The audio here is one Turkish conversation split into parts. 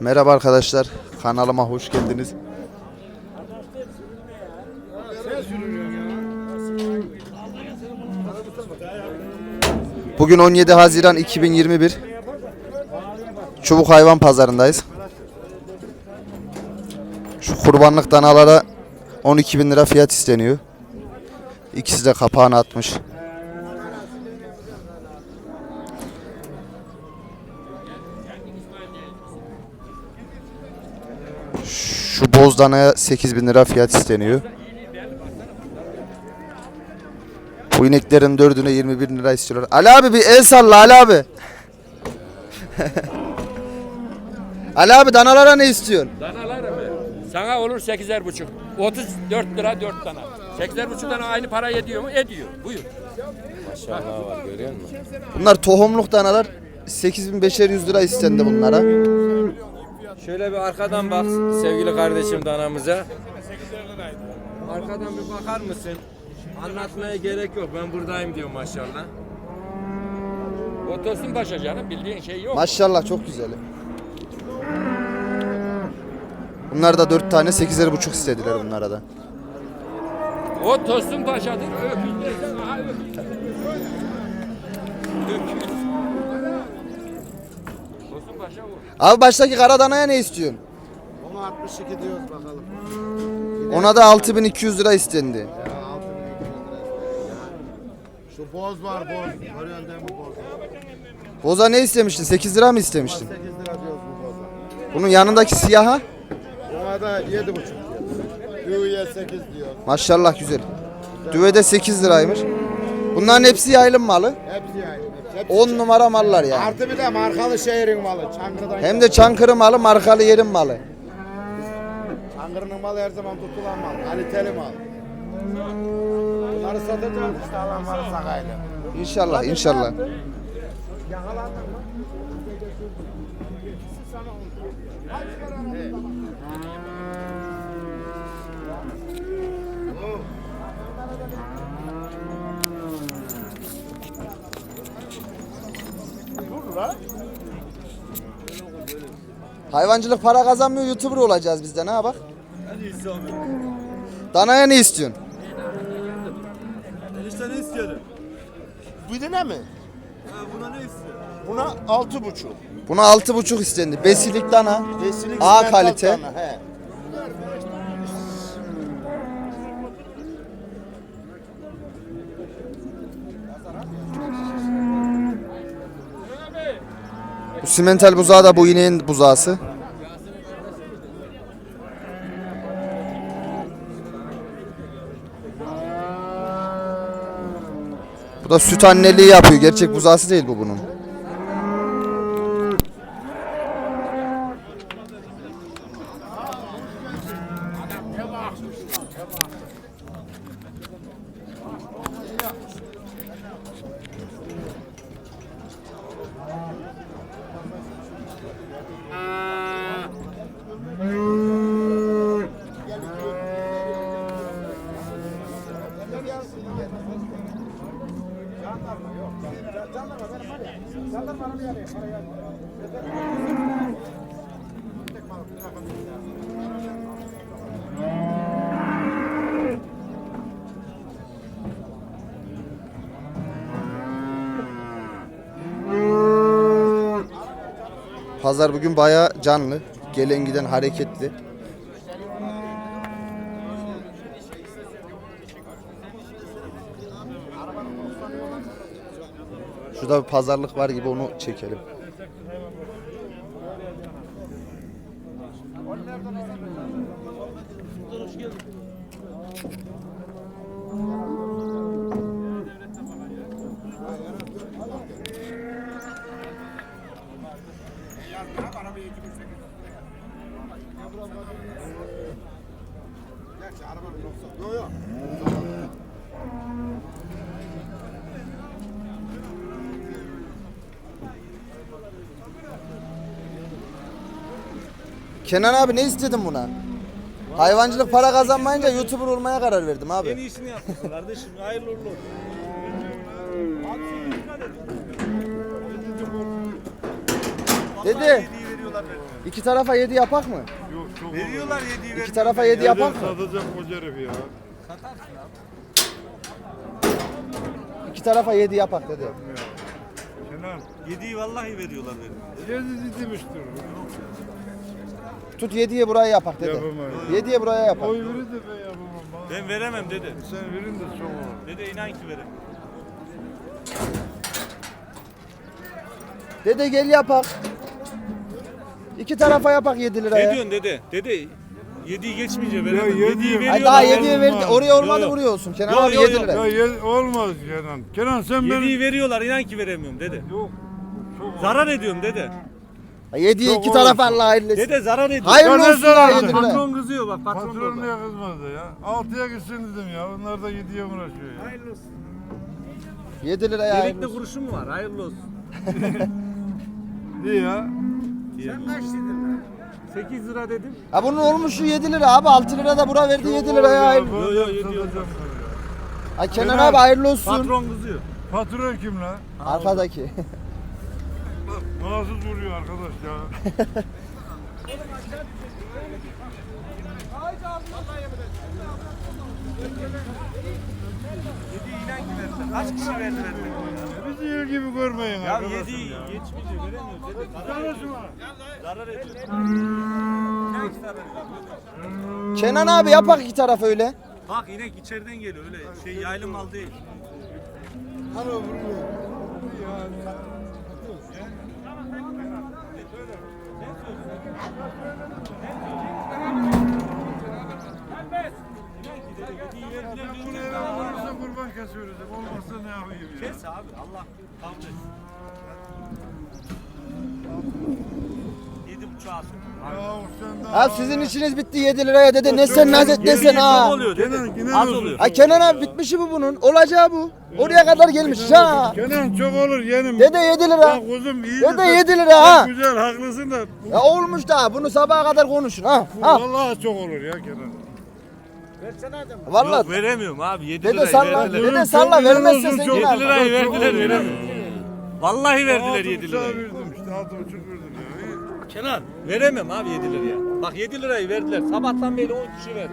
Merhaba arkadaşlar. Kanalıma hoş geldiniz. Bugün 17 Haziran 2021. Çubuk hayvan pazarındayız. Şu kurbanlık danalara 12 bin lira fiyat isteniyor. İkisi de kapağını atmış. Şu boz danaya 8 bin lira fiyat isteniyor. Bu ineklerin dördüne 21 lira istiyorlar. Ali abi bir el salla Ali abi. Ali abi danalara ne istiyorsun? Danalar mı? Sana olur sekizer buçuk. 34 lira 4 tane. Sekizer buçuk tane aynı para ediyor mu? Ediyor. Buyur. Maşallah var görüyor musun? Bunlar tohumluk danalar. 8500 lira istendi bunlara. Şöyle bir arkadan bak sevgili kardeşim danamıza. Arkadan bir bakar mısın? Anlatmaya gerek yok. Ben buradayım diyor maşallah. O Tosun Paşa canım bildiğin şey yok. Maşallah çok güzel. Bunlar da 4 tane 8'er buçuk istediler bunlara da. O Tosun Paşa'dır. Öküz dersen aha. Abi baştaki kara danaya ne istiyorsun? Ona 62 diyoruz bakalım. Ona da 6200 lira istendi. Ya 6200 lira. Şu boz var boz. Görüyorsun mi boz? Boza ne istemiştin? 8 lira mı istemiştin? 8 lira diyoruz bu boza. Bunun yanındaki siyaha? Ona da 7,5 diyoruz. Düğüye 8 diyor. Maşallah güzel. Düvede 8 liraymış. Bunların hepsi yaylım malı. Hepsi yani. Hepsi 10 numara mallar yani. Artı bir de markalı şehrin malı. Çankırı'dan. Hem de Çankırı malı, markalı yerin malı. Çankırı'nın malı her zaman tutulan mal. Kaliteli mal. Bunları satacağız işte alan varsa gayrı. İnşallah, inşallah. Hayvancılık para kazanmıyor, YouTuber olacağız biz de ne bak. Danaya ne istiyorsun? Enişte ne istiyorsun? Birine mi? Ha, buna ne istiyorsun? Buna altı buçuk. Buna altı buçuk istendi. Besilik dana. Besilik A kalite. dana, He. Simental buzağı da bu ineğin buzağısı. Bu da süt anneliği yapıyor. Gerçek buzağısı değil bu bunun. Pazar bugün bayağı canlı. Gelen giden hareketli. Şurada bir pazarlık var gibi onu çekelim. Kenan abi ne istedin buna? Hayvancılık para kazanmayınca YouTuber olmaya karar verdim En abi. iyisini yapmışsın kardeşim. Hayırlı uğurlu olsun. Veriyorlar vermiyor. İki tarafa 7 yapak mı? Yok çok Veriyorlar yediği İki vermiyor. tarafa 7 yapak mı? Satacak koca herif ya. İki tarafa 7 yapak dedi. Kenan. Yediği vallahi veriyorlar vermiyor. Yedi demiştir. Tut 7'ye buraya yapak dedi. Yapamam. 7'ye buraya yapak. Oy verir de ben yapamam. Bana- Ben veremem dedi. Sen verin de çok olur. Dede inan ki veremem. Dede gel yapak. İki tarafa yapak 7 Ne liraya. diyorsun dede? Dede yediği geçmeyince Ya veremem. yediği- Yediği Ay daha vermiyor. 7'ye verdi. Oraya olmadı Yo, yo. buraya olsun. Kenan Yo, abi yo, 7 yo. lira. Ya ye- olmaz Kenan. Kenan sen benim... veriyorlar inan ki veremiyorum dede. Yok. Çok Zarar ediyorum dede. 7'ye Çok iki olsun. Allah etsin. Dede zarar ediyor. Hayırlı Ya olsun ha 7 lira. Patron kızıyor bak patron, Patron niye kızmadı ya? Altıya gitsin dedim ya. Onlar da yediye uğraşıyor ya. Hayırlı olsun. 7 liraya hayırlı Yedekte olsun. kuruşum var hayırlı olsun. İyi ya. Sen kaç dedin? 8 lira dedim. Ha bunun olmuş şu 7 lira abi 6 lira da bura verdi 7 liraya hayırlı. Yo, yo, yediyor. Ha Kenan Kenan. abi hayırlı olsun. Patron kızıyor. Patron kim lan? Arkadaki. Nasıl vuruyor arkadaş ya? Yediği inan ki verdiler. Kaç kişi verdiler? Bizi yer gibi görmeyin Ya ya. geçmeyince veremiyoruz dede. Zarar ediyor. Zarar. Kenan abi yapak iki taraf öyle. Bak inek içeriden geliyor öyle şey yaylı mal değil. Buraya olursa kurban kesiyoruz. Olmazsa ne yapayım ya? Kes abi Allah kabul etsin. Yedi buçuğa alsın. Ya sen de Ha sizin işiniz bitti 7 liraya dedi. Ne sen nazet ne sen ha. oluyor dede. Kenan, Kenan Az olsun. oluyor. Ha Kenan abi bitmişi bu bunun. Olacağı bu. Oraya kadar gelmiş ha. Kenan çok olur yeğenim. Dede 7 Ya lira. kuzum iyi. Dede de- 7 lira ha. Çok Güzel haklısın da. Ya olmuş da bunu sabaha kadar konuşun ha. Ha. Vallahi çok olur ya Kenan. Yok Vallahi. veremiyorum abi 7 Dede lirayı salla. verdiler. Dede salla vermezse sen çok yine 7 al. lirayı verdiler veremiyorum. Vallahi verdiler Altı 7 buçuğa lirayı. verdim işte altı buçuk verdim ya. Kenan veremem abi 7 liraya. Bak 7 lirayı verdiler. Sabahtan beri 10 kişi verdi.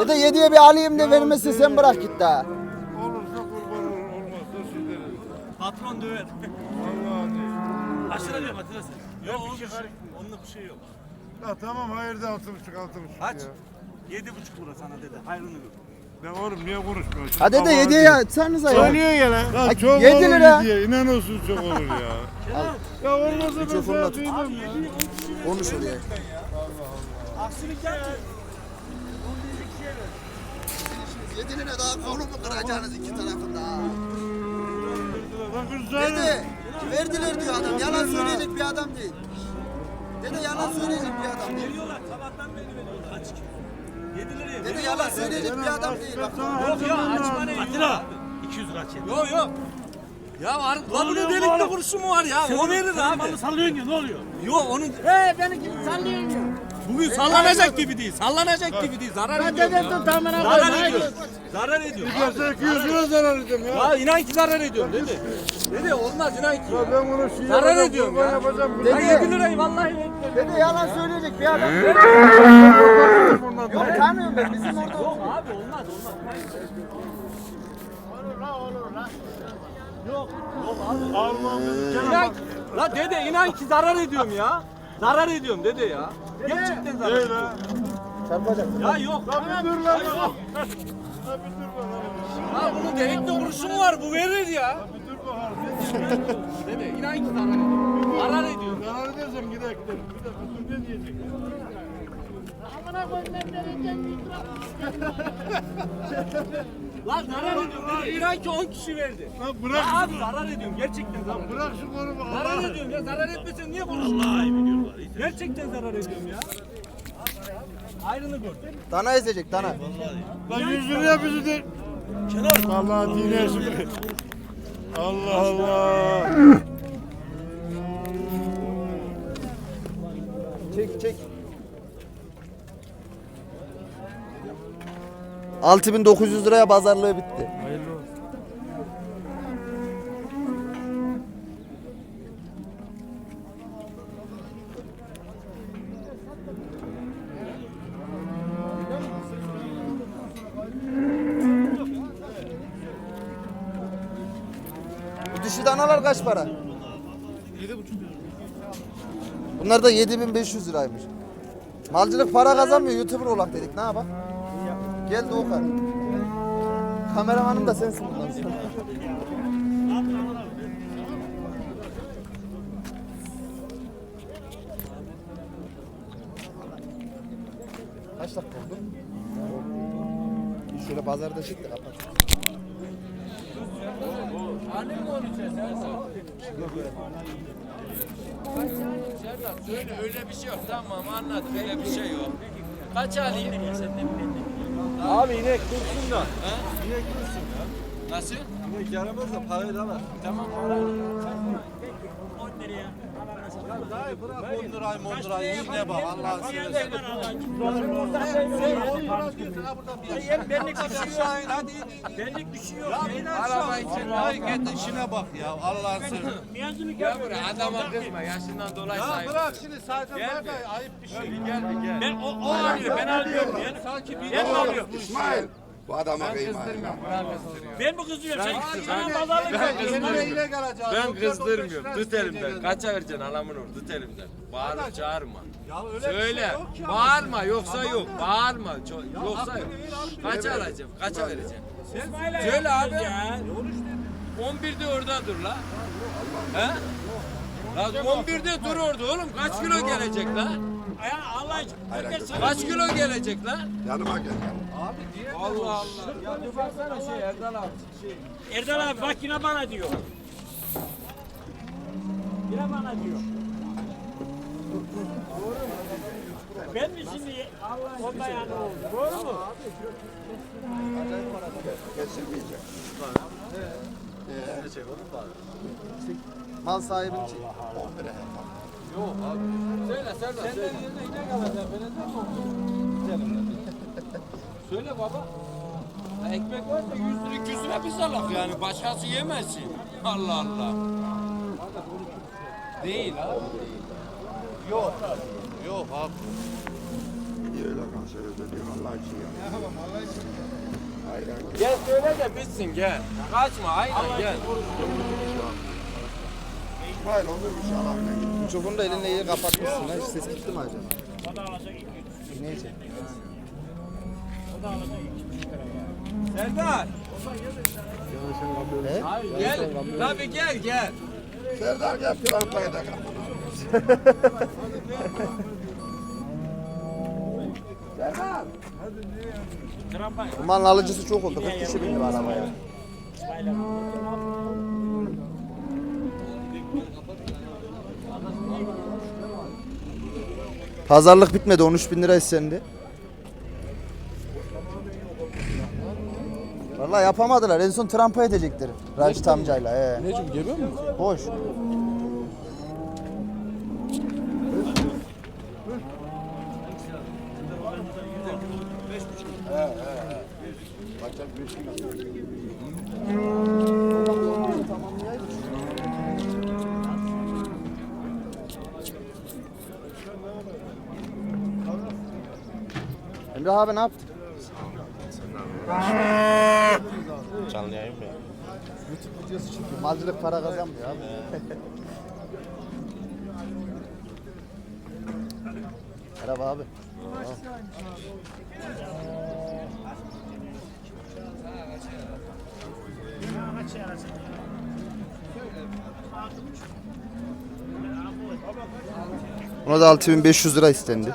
Dede 7'ye bir alayım de vermezse sen bırak git daha. Olursa kurban olur olmazsa sizleriz. Patron döver. Allah'ın Aşırı diyorum hatırlasın. Yok o kişi onunla bir şey yok. Ya tamam altı buçuk altı buçuk Kaç? ya. 7 buçuk lira sana dede. Hayrını gör. Ya oğlum niye konuşmuyorsun? Ha dede 7'ye yatsanıza ya. ya lan. Ya çok yedi olur lira. diye inan olsun çok olur ya. ya olmasa ben sana tut. duymam ya. Konuş oraya. Aksilik yapma. 7 lira daha kolumu kıracaksınız iki tarafında ha. Lan. Dede verdiler diyor adam. Yalan söyleyecek bir adam değil. Dede yalan söyleyecek bir adam değil. Veriyorlar. Sabahtan beri veriyorlar. Açık. 7 liraya Dede veriyorlar. yalan söyleyecek bir adam değil. Bak. Yok ya açma ne? Atilla. 200 lira aç. Yok yok. Ya var, la bunun delikli kurşu mu var ya? o verir abi. Malı sallıyorsun ya ne oluyor? Yok onun... He beni gibi sallıyorsun ya. Bugün sallanacak gibi değil, sallanacak gibi değil. Zarar ediyor ya. Zarar ediyor. Zarar ediyor. Ya 200 lira zarar edeceğim ya. Ya inan ki zarar ediyorum dedi. Dedi olmaz inan ki. Ya ben bunu şey Zarar ediyorum ya. yapacağım. Ben Dede. 7 lirayı vallahi. Dede yalan söyleyecek bir adam. Yok tanıyorum ben. Bizim orada Yok abi olmaz olmaz. İnan, la dede inan ki zarar ediyorum ya. Zarar ediyorum dede ya. Gerçekten zarar ediyorum. Ya yok. Lan bir dur lan. Lan bir dur bakalım. Ya bunun delikli kurşu mu var? Bu verir ya. Bir dur. Dede inan ki zarar ediyorum. Zarar ediyorum. Zarar edersem gidelim. Bir dakika dur ne diyecek? Lan zarar ediyorum dede. İnan ki 10 kişi verdi. Lan bırak Ya abi zarar ediyorum. Gerçekten zarar ediyorum. Bırak şu konumu. Zarar Allah. ediyorum ya. Zarar etmesen niye konuşuyorsun? Vallahi biliyorlar. Gerçekten zarar ediyorum ya. Ayrını gör. Dana ezecek dana. Lan 100 liraya bizi de. Kenar. Vallahi dine şimdi. Allah Allah. Çek çek. 6900 liraya pazarlığı bitti. Hayırlı olsun. Bu dişi kaç para? 7,5 Bunlar da 7500 liraymış. Malcılık para kazanmıyor. Youtuber olak dedik. Ne yapalım? Gel Doğukan. Kameramanım da sensin bundan sonra. Kaç dakika oldu? Şöyle pazarda de kapat. Serdar söyle öyle bir şey yok tamam anladım öyle bir şey yok. Kaç alayım? Abi inek dursun da. Ha? İnek dursun ya. Nasıl? İnek yaramaz da parayı da var. Tamam para. Dayı bırak 10 lirayı 10 lirayı yine bak Allah'ın seversen. Benlik düşüyor. Hadi. Benlik. Araba için ay git işine bak ya Allah'ın seversen. Ya buraya adama kızma yaşından dolayı Ya sahip. bırak şimdi var da ayıp bir şey. Gel bir gel. Ben o, o arıyor ben alıyorum. Ben sanki bir ben alıyorum. İsmail. Bu adama kıyma. Ben mi kızıyorum sen? Sen pazarlık yapıyorsun. Ben kızdırmıyorum. Tut elimden. Kaça vereceksin alamın or. Tut elimden. Bağırıp çağırma. Söyle. Bağırma yoksa yok. Bağırma. ço- Yoksa yok. Kaça alacağım? Kaça vereceğim? Söyle abi. 11'de orada dur la. He? La 11'de dur orada oğlum. Kaç kilo gelecek la? Allah aşkına. Kaç kilo gelecek la? Yanıma gel. Allah Allah. Ya bir baksana şey Erdal abi. Erdal abi bak yine bana diyor. Yine bana diyor. Ben mi şimdi onda yani oldu? Doğru mu? Kesilmeyecek. Mal sahibinin için. Söyle Serdar söyle. Söyle baba. Ya ekmek varsa 100 lira 200 lira biz alak yani başkası yemesin. Allah Allah. Değil abi. Yok abi. Niye öyle kanser ödediğim Allah için ya. Hayran. Gel söyle de bitsin gel. Kaçma aynen gel. İsmail olur bir Mikrofonu da elinle iyi kapatmışsın. lan. Hiç ses gitti mi acaba? Neyse. Serdar. He? Gel. Tabii gel gel. Serdar gel trampaya da kal. Serdar. Bu malın alıcısı çok oldu. 40 kişi bindi bu arabaya. Pazarlık bitmedi. 13 bin lira istendi. Vallahi yapamadılar. En son trampa edecektir. Raşit amcayla. He. Necim gebe mi? Boş. Emrah abi ne yaptın? Canlı yayın mı? YouTube videosu çekiyor. Malcılık para kazanmıyor abi. Merhaba abi. Ona da 6500 lira istendi.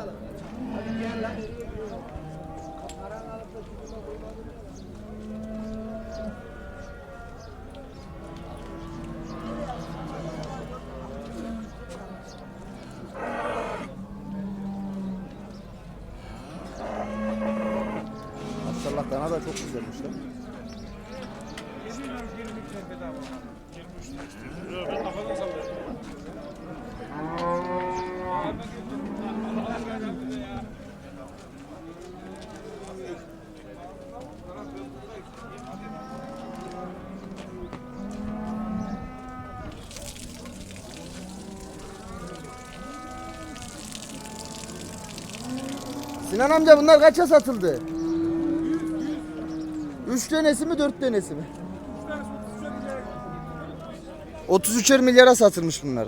Dana da çok güzelmiş lan. Sinan amca bunlar kaça satıldı? Üç tanesi mi dört tanesi mi? 33'er milyara satılmış bunlar.